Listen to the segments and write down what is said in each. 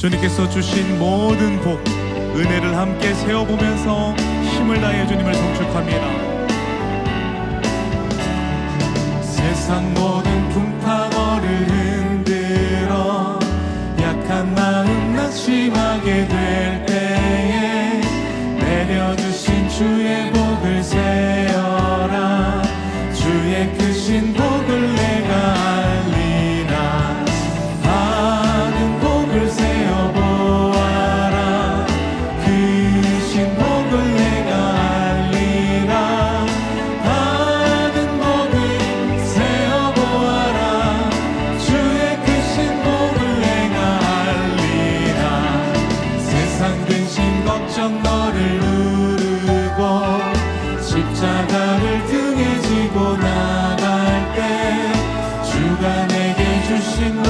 주님께서 주신 모든 복 은혜를 함께 세워보면서 힘을 다해 주님을 송축합니다. 세상 모든 풍파거를 흔들어 약한 마음 낙심하게 될 때에 내려주신 주의 복을 sing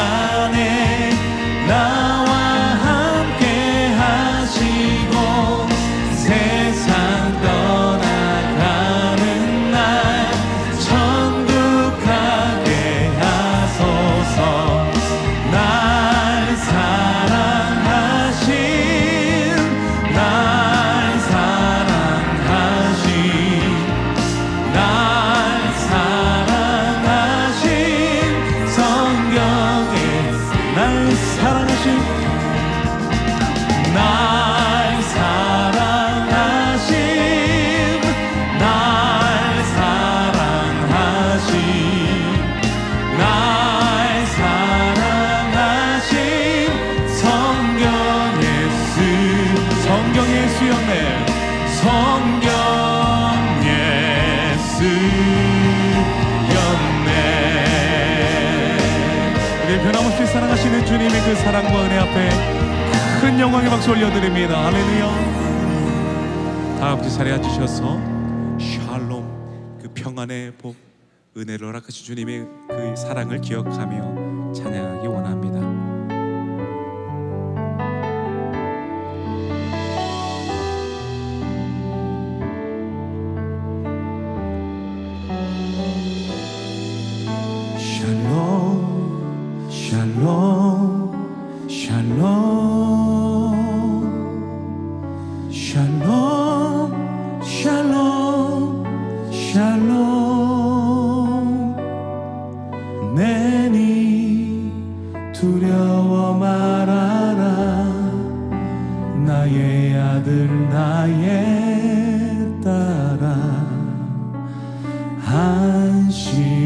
주님의 그 사랑과 은혜 앞에 큰 영광의 박수 올려드립니다. 할렐루야. 다 같이 자리에 앉으셔서 샬롬 그 평안의 복 은혜를 허락하신 주님의 그 사랑을 기억하며 찬양 두려워 말아라. 나의 아들 나의 딸아 안심하라.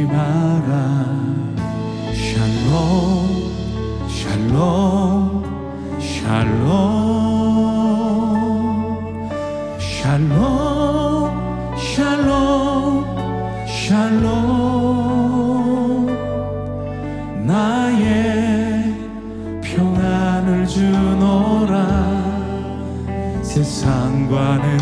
샬롬 샬롬 샬롬. 샬롬 샬롬 샬롬 상관없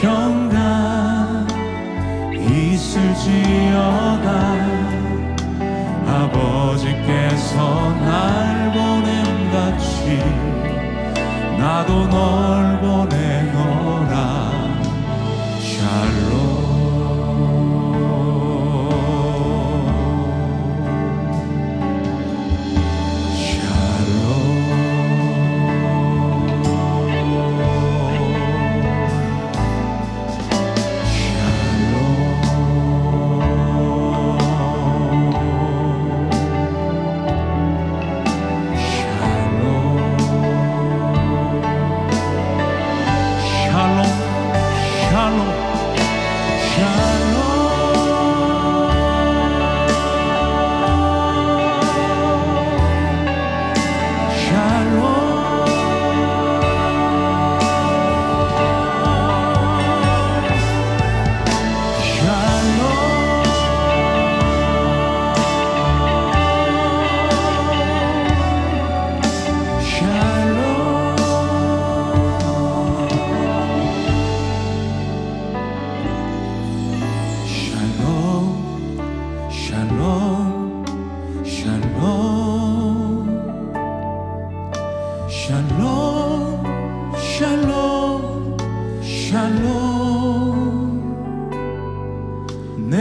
평강 있을지어다. 아버지께서 날 보냄 같이 나도 널 보내노라. 샬롬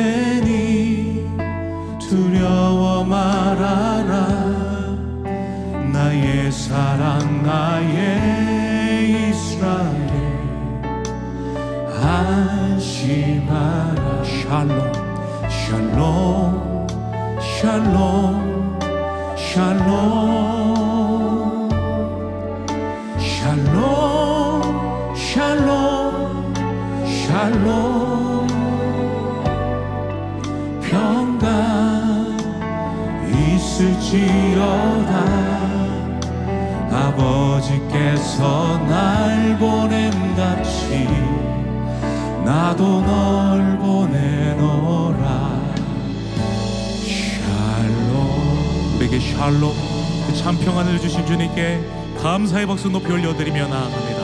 내니 두려워 말아라. 나의 사랑 나의 이스라엘. 안심하라. 샬롬 샬롬 샬롬 샬롬 지어다 아버지께서 날 보냄 같이 나도 널 보내노라. 샬롬. 우리에게 샬롬. 그 참 평안을 주신 주님께 감사의 박수 높이 올려드리며 나아갑니다